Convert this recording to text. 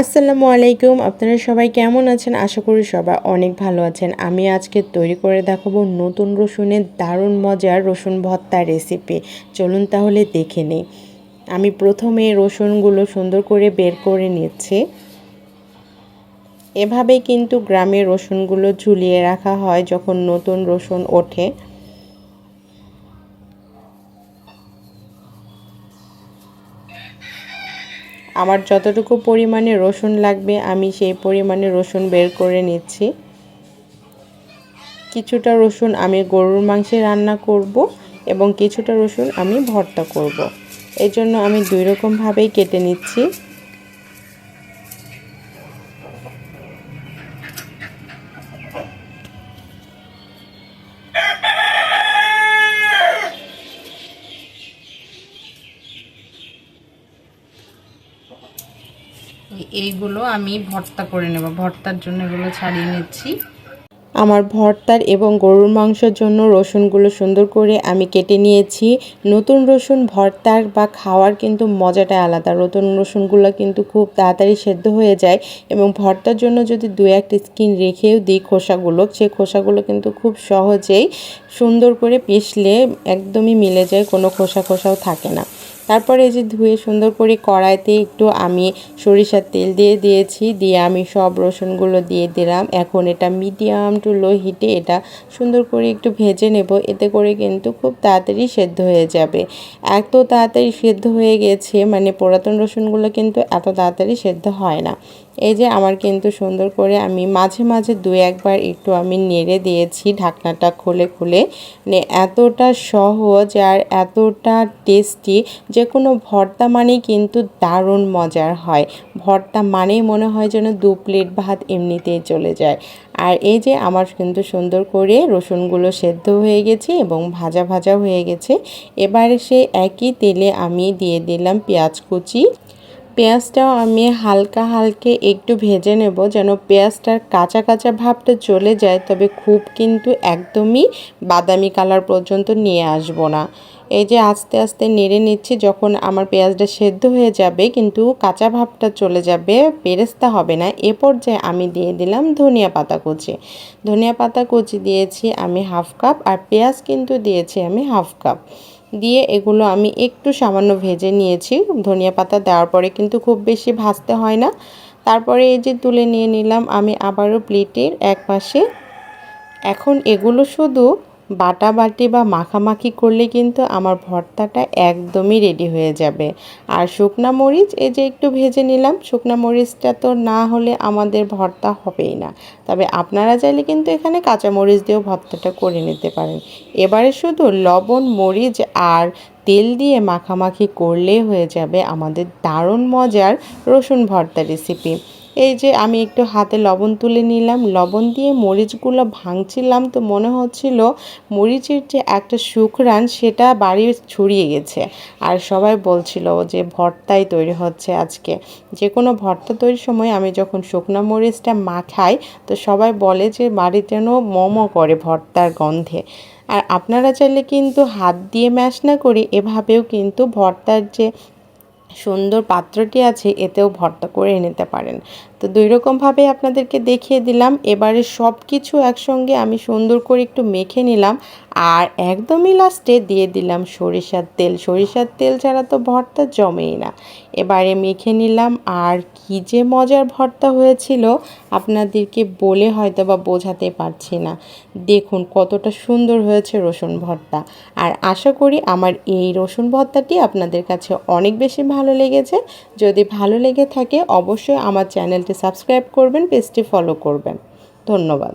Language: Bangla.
আসসালামু আলাইকুম, আপনারা সবাই কেমন আছেন? আশা করি সবাই অনেক ভালো আছেন। আমি আজকে তৈরি করে দেখাবো নতুন রসুনের দারুণ মজার রসুন ভর্তা রেসিপি। চলুন তাহলে দেখে নিই। আমি প্রথমে রসুনগুলো সুন্দর করে বের করে নিচ্ছি। এভাবেই কিন্তু গ্রামের রসুনগুলো ঝুলিয়ে রাখা হয় যখন নতুন রসুন ওঠে। আমার যতটুকু পরিমাণে রসুন লাগবে, আমি সেই পরিমাণে রসুন বের করে নিচ্ছি কিছুটা রসুন আমি গরুর মাংসে রান্না করব এবং কিছুটা রসুন আমি ভর্তা করব। এই জন্য আমি দুই রকমভাবেই কেটে নিচ্ছি এইগুলো আমি ভর্তা করে নেব। ভর্তার জন্য এগুলো ছাড়িয়ে নিচ্ছি। আমার ভর্তার এবং গরুর মাংসের জন্য রসুনগুলো সুন্দর করে আমি কেটে নিয়েছি। নতুন রসুন ভর্তার বা খাওয়ার কিন্তু মজাটা আলাদা। নতুন রসুনগুলো কিন্তু খুব তাড়াতাড়ি সেদ্ধ হয়ে যায় এবং ভর্তার জন্য যদি দু একটা স্কিন রেখেও দিই খোসাগুলো সেই খোসাগুলো কিন্তু খুব সহজেই সুন্দর করে পিষলে একদমই মিলে যায়, কোনো খোসা খোসাও থাকে না। তারপরে এই যে ধুয়ে সুন্দর করে কড়াইতে একটু আমি সরিষার তেল দিয়ে দিয়েছি, দিয়ে আমি সব রসুনগুলো দিয়ে দিলাম। এখন এটা মিডিয়াম টু লো হিটে এটা সুন্দর করে একটু ভেজে নেব, এতে করে কিন্তু খুব তাড়াতাড়ি সেদ্ধ হয়ে যাবে। এত তাড়াতাড়ি সেদ্ধ হয়ে গেছে মানে পুরাতন রসুনগুলো কিন্তু এত তাড়াতাড়ি সেদ্ধ হয় না। এই যে আমার কিন্তু সুন্দর করে আমি মাঝে মাঝে দু একবার একটু আমি নেড়ে দিয়েছি ঢাকনাটা খুলে খুলে। মানে এতটা সহজ আর এতটা টেস্টি যে কোনো ভর্তা মানেই কিন্তু দারুণ মজার হয়। ভর্তা মানেই মনে হয় যেন দু প্লেট ভাত এমনিতেই চলে যায়। আর এই যে আমার কিন্তু সুন্দর করে রসুনগুলো সেদ্ধ হয়ে গেছে এবং ভাজা ভাজা হয়ে গেছে, এবারে সে একই তেলে আমি দিয়ে দিলাম পেঁয়াজ কুচি। পেঁয়াজটাও আমি হালকা হালকে একটু ভেজে নেব যেন পেঁয়াজটার কাঁচা কাঁচা ভাবটা চলে যায়, তবে খুব কিন্তু একদমই বাদামি কালার পর্যন্ত নিয়ে আসব না। এই যে আস্তে আস্তে নেড়ে নিচ্ছি, যখন আমার পেঁয়াজটা সেদ্ধ হয়ে যাবে, কিন্তু কাঁচা ভাবটা চলে যাবে পেরেস্তা হবে না। এ পর্যায়ে আমি দিয়ে দিলাম ধনিয়া পাতা কুচি। ধনিয়া পাতা কুচি দিয়েছি আমি হাফ কাপ, আর পেঁয়াজ কিন্তু দিয়েছি আমি হাফ কাপ। দিয়ে এগুলো আমি একটু সামান্য ভেজে নিয়েছি। ধনিয়া পাতা দেওয়ার পরে কিন্তু খুব বেশি ভাজতে হয় না। তারপরে এই যে তুলে নিয়ে নিলাম আমি আবারও প্লেটের এক পাশে এখন এগুলো শুধু বাটাবাটি বা মাখামাখি করলে কিন্তু আমার ভর্তাটা একদমই রেডি হয়ে যাবে। আর শুকনা মরিচ, এই যে একটু ভেজে নিলাম, শুকনা মরিচটা তো না হলে আমাদের ভর্তা হবেই না। তবে আপনারা চাইলে কিন্তু এখানে কাঁচা মরিচ দিয়েও ভর্তাটা করে নিতে পারেন। এবারে শুধু লবণ, মরিচ আর তেল দিয়ে মাখামাখি করলেই হয়ে যাবে আমাদের দারুণ মজার রসুন ভর্তা রেসিপি এই যে আমি একটু হাতে লবণ তুলে নিলাম, লবণ দিয়ে মরিচগুলো ভাঙছিলাম তো মনে হচ্ছিল মরিচের যে একটা শুকরান সেটা বাড়ি ছড়িয়ে গেছে। আর সবাই বলছিল যে ভর্তাই তৈরি হচ্ছে আজকে। যে কোনো ভর্তা তৈরির সময় আমি যখন শুকনো মরিচটা মাখাই তো সবাই বলে যে বাড়ি যেন মমো করে ভর্তার গন্ধে। আর আপনারা চাইলে কিন্তু হাত দিয়ে ম্যাশ না করে এভাবেও কিন্তু ভর্তার যে সুন্দর পাত্রটি আছে এতেও ভর্তা করে নিতে পারেন। তো দুই রকমভাবে আপনাদেরকে দেখিয়ে দিলাম। এবারে সব কিছু একসঙ্গে আমি সুন্দর করে একটু মেখে নিলাম। আর একদমই লাস্টে দিয়ে দিলাম সরিষার তেল। সরিষার তেল ছাড়া তো ভর্তা জমেই না। এবারে মেখে নিলাম। আর কি যে মজার ভর্তা হয়েছিল আপনাদেরকে বলে হয়তো বা বোঝাতে পারছি না। দেখুন কতটা সুন্দর হয়েছে রসুন ভর্তা। আর আশা করি আমার এই রসুন ভর্তাটি আপনাদের কাছে অনেক বেশি ভালো লেগেছে। যদি ভালো লেগে থাকে অবশ্যই আমার চ্যানেলটি সাবস্ক্রাইব করবেন পেজটি ফলো করবেন। ধন্যবাদ।